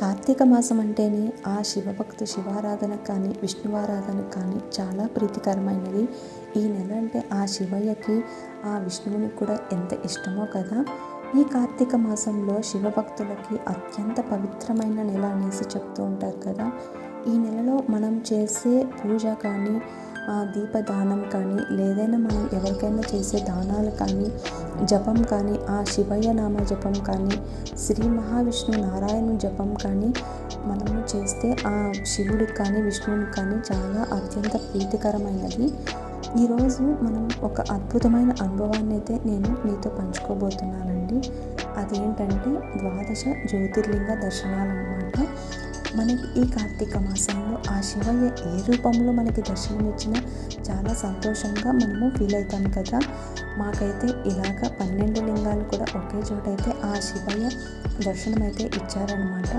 కార్తీక మాసం అంటేనే ఆ శివభక్తి శివారాధన కానీ విష్ణువారాధన కానీ చాలా ప్రీతికరమైనది. ఈ నెల అంటే ఆ శివయ్యకి ఆ విష్ణువునికి కూడా ఎంత ఇష్టమో కదా. ఈ కార్తీక మాసంలో శివభక్తులకి అత్యంత పవిత్రమైన నెల అనేసి చెప్తూ ఉంటారు కదా. ఈ నెలలో మనం చేసే పూజ కానీ దీపదానం కానీ లేదైనా మనం ఎవరికైనా చేసే దానాలు కానీ జపం కానీ ఆ శివయ్య నామ జపం కానీ శ్రీ మహావిష్ణు నారాయణ జపం కానీ మనము చేస్తే ఆ శివుడికి కానీ విష్ణువుని కానీ చాలా అత్యంత ప్రీతికరమైనది. ఈరోజు మనం ఒక అద్భుతమైన అనుభవాన్ని అయితే నేను మీతో పంచుకోబోతున్నానండి. అదేంటంటే ద్వాదశ జ్యోతిర్లింగ దర్శనాలు అనమాట మనకి ఈ కార్తీక మాసంలో ఆ శివయ్య ఏ రూపంలో మనకి దర్శనం ఇచ్చినా చాలా సంతోషంగా మనము ఫీల్ అవుతాం కదా. మాకైతే ఇలాగ పన్నెండు లింగాలు కూడా ఒకే చోట అయితే ఆ శివయ్య దర్శనం అయితే ఇచ్చారనమాట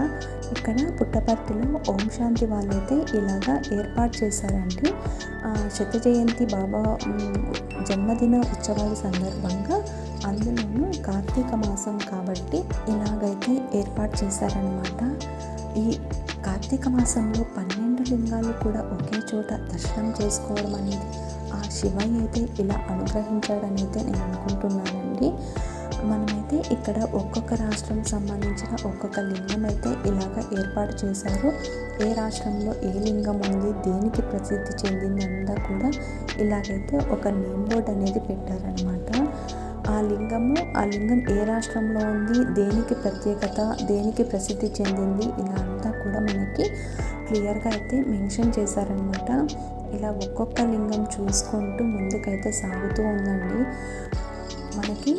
ఇక్కడ పుట్టపర్తిలో ఓం శాంతి వాళ్ళైతే ఇలాగా ఏర్పాటు చేశారండి. శత జయంతి బాబా జన్మదిన ఉత్సవాల సందర్భంగా అందులోనూ కార్తీక మాసం కాబట్టి ఇలాగైతే ఏర్పాటు చేశారనమాట ఈ కార్తీక మాసంలో పన్నెండు లింగాలు కూడా ఒకే చోట దర్శనం చేసుకోవడం అనేది ఆ శివయ్య అయితే ఇలా అనుగ్రహించాడని అయితే నేను అనుకుంటున్నానండి. మనమైతే ఇక్కడ ఒక్కొక్క రాష్ట్రం సంబంధించిన ఒక్కొక్క లింగం అయితే ఇలాగ ఏర్పాటు చేశారు. ఏ రాష్ట్రంలో ఏ లింగం ఉంది దేనికి ప్రసిద్ధి చెందిందంతా కూడా ఇలాగైతే ఒక నేమ్ బోర్డ్ అనేది పెట్టారనమాట. లింగము ఆ లింగం ఏ రాష్ట్రంలో ఉంది దేనికి ప్రత్యేకత దేనికి ప్రసిద్ధి చెందింది ఇలా అంతా కూడా మనకి క్లియర్గా అయితే మెన్షన్ చేశారనమాట ఇలా ఒక్కొక్క లింగం చూసుకుంటూ ముందుకైతే సాగుతూ ఉందండి. మనకి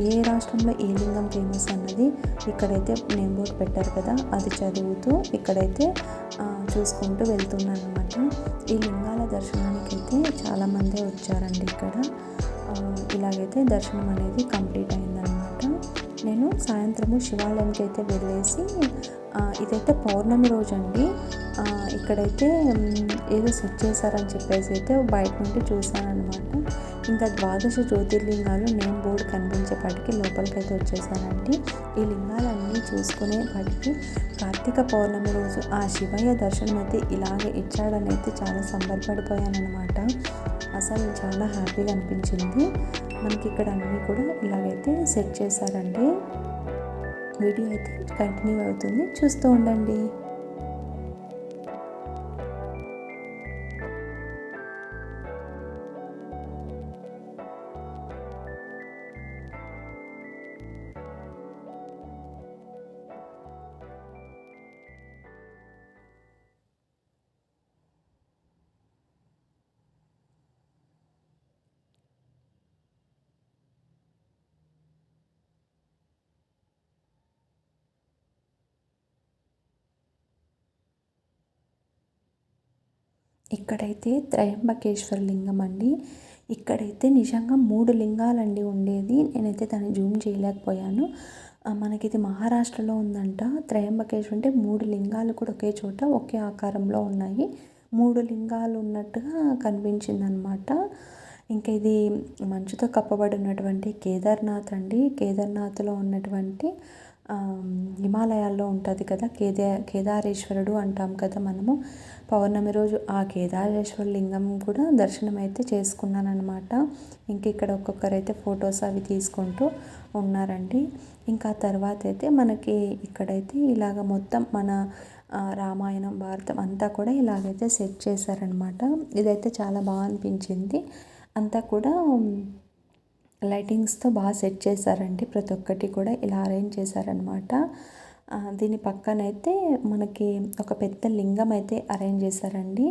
ఏ రాష్ట్రంలో ఏ లింగం ఫేమస్ అన్నది ఇక్కడైతే నేమ్ బోర్డు పెట్టారు కదా అది చదువుతూ ఇక్కడైతే చూసుకుంటూ వెళ్తున్నాను అనమాట ఈ లింగాల దర్శనానికి అయితే చాలామందే వచ్చారండి ఇక్కడ. ఇలాగైతే దర్శనం అనేది కంప్లీట్ అయిందనమాట నేను సాయంత్రము శివాలయానికి అయితే వెళ్ళేసి ఇదైతే పౌర్ణమి రోజు అండి ఇక్కడైతే ఏదో సెట్ చేశారని చెప్పేసి అయితే బయట నుండి చూశాను ఇంకా ద్వాదశ జ్యోతిర్లింగాలు నేమ్ బోర్డు కనిపించేపాటికి లోపలికి అయితే వచ్చేసానండి. ఈ లింగాలన్నీ చూసుకునేపాటికి కార్తీక పౌర్ణమి రోజు ఆ శివయ్య దర్శనం అయితే ఇలాగే ఇచ్చాడని అయితే చాలా సంబరపడిపోయానమాట అసలు చాలా హ్యాపీగా అనిపించింది. మనకి ఇక్కడ అన్నీ కూడా ఇలాగైతే సెట్ చేశారండి. వీడియో అయితే కంటిన్యూ అవుతుంది. చూస్తూ ఉండండి. ఇక్కడైతే త్రయంబకేశ్వర లింగం అండి. ఇక్కడైతే నిజంగా మూడు లింగాలండి ఉండేది. నేనైతే దాన్ని జూమ్ చేయలేకపోయాను. మనకి ఇది మహారాష్ట్రలో ఉందంట. త్రయంబకేశ్వర్ అంటే మూడు లింగాలు కూడా ఒకే చోట ఒకే ఆకారంలో ఉన్నాయి. మూడు లింగాలు ఉన్నట్టుగా కనిపించింది అనమాట ఇంకా ఇది మంచుతో కప్పబడి ఉన్నటువంటి కేదార్నాథ్ అండి. కేదార్నాథ్లో ఉన్నటువంటి హిమాలయాల్లో ఉంటుంది కదా కేదా కేదారేశ్వరుడు అంటాం కదా మనము. పౌర్ణమి రోజు ఆ కేదారేశ్వర లింగం కూడా దర్శనం అయితే చేసుకున్నానమాట ఇంకా ఇంక ఇక్కడ ఒక్కొక్కరైతే ఫొటోస్ అవి తీసుకుంటూ ఉన్నారండి. ఇంకా తర్వాత అయితే మనకి ఇక్కడైతే ఇలాగ మొత్తం మన రామాయణం భారతం అంతా కూడా ఇలాగైతే సెట్ చేశారనమాట ఇదైతే చాలా బాగా అనిపించింది. అంతా కూడా లైటింగ్స్తో బాగా సెట్ చేశారండి. ప్రతి ఒక్కటి కూడా ఇలా అరేంజ్ చేశారనమాట దీని పక్కనైతే మనకి ఒక పెద్ద లింగం అయితే అరేంజ్ చేశారండి.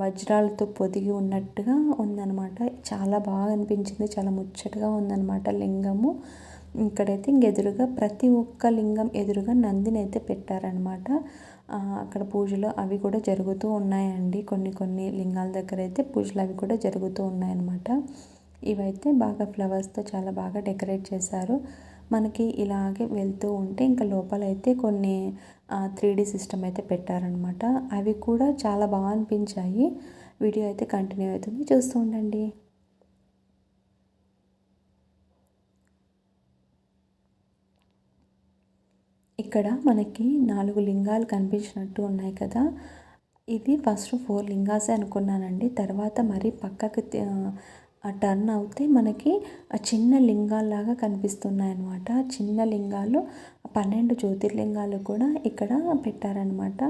వజ్రాలతో పొదిగి ఉన్నట్టుగా ఉందనమాట చాలా బాగా అనిపించింది. చాలా ముచ్చటగా ఉందనమాట లింగము. ఇక్కడైతే ఇంకెదురుగా ప్రతి ఒక్క లింగం ఎదురుగా నందిని అయితే పెట్టారనమాట అక్కడ పూజలు అవి కూడా జరుగుతూ ఉన్నాయండి. కొన్ని కొన్ని లింగాల దగ్గర అయితే పూజలు అవి కూడా జరుగుతూ ఉన్నాయన్నమాట. ఇవైతే బాగా ఫ్లవర్స్తో చాలా బాగా డెకరేట్ చేశారు. మనకి ఇలాగే వెళ్తూ ఉంటే ఇంకా లోపలైతే కొన్ని త్రీ డీ సిస్టమ్ అయితే పెట్టారనమాట అవి కూడా చాలా బాగా అనిపించాయి. వీడియో అయితే కంటిన్యూ అవుతుంది. చూస్తూ ఉండండి. ఇక్కడ మనకి నాలుగు లింగాలు కనిపించినట్టు ఉన్నాయి కదా. ఇది ఫస్ట్ ఫోర్ లింగాసే అనుకున్నానండి. తర్వాత మరి పక్కకు ఆ టర్న్ అవుతే మనకి ఆ చిన్న లింగాల్లాగా కనిపిస్తున్నాయి అన్నమాట చిన్న లింగాలు పన్నెండు జ్యోతిర్లింగాలు కూడా ఇక్కడ పెట్టారనమాట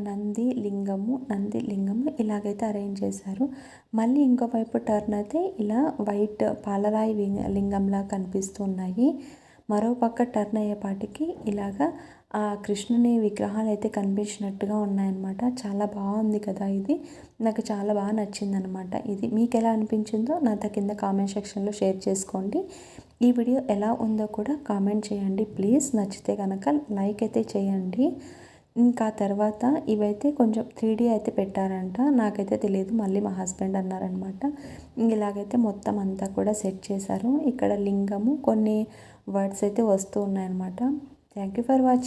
నంది లింగము నంది లింగము ఇలాగైతే అరేంజ్ చేశారు. మళ్ళీ ఇంకో వైపు టర్న్ అయితే ఇలా వైట్ పాలరాయి లింగ- లింగంలా కనిపిస్తున్నాయి మరో పక్క టర్న్ అయ్యేపాటికి ఇలాగా ఆ కృష్ణుని విగ్రహాలు అయితే కనిపించినట్టుగా ఉన్నాయన్నమాట. చాలా బాగుంది కదా ఇది. నాకు చాలా బాగా నచ్చింది అనమాట ఇది. మీకు ఎలా అనిపించిందో నాతో కింద కామెంట్ సెక్షన్లో షేర్ చేసుకోండి. ఈ వీడియో ఎలా ఉందో కూడా కామెంట్ చేయండి ప్లీజ్. నచ్చితే కనుక లైక్ అయితే చేయండి. ఇంకా తర్వాత ఇవైతే కొంచెం త్రీ డీ అయితే పెట్టారంట. నాకైతే తెలియదు. మళ్ళీ మా హస్బెండ్ అన్నారనమాట ఇలాగైతే మొత్తం అంతా కూడా సెట్ చేశారు. ఇక్కడ లింగము కొన్ని వర్డ్స్ అయితే వస్తూ ఉన్నాయన్నమాట. Thank you for watching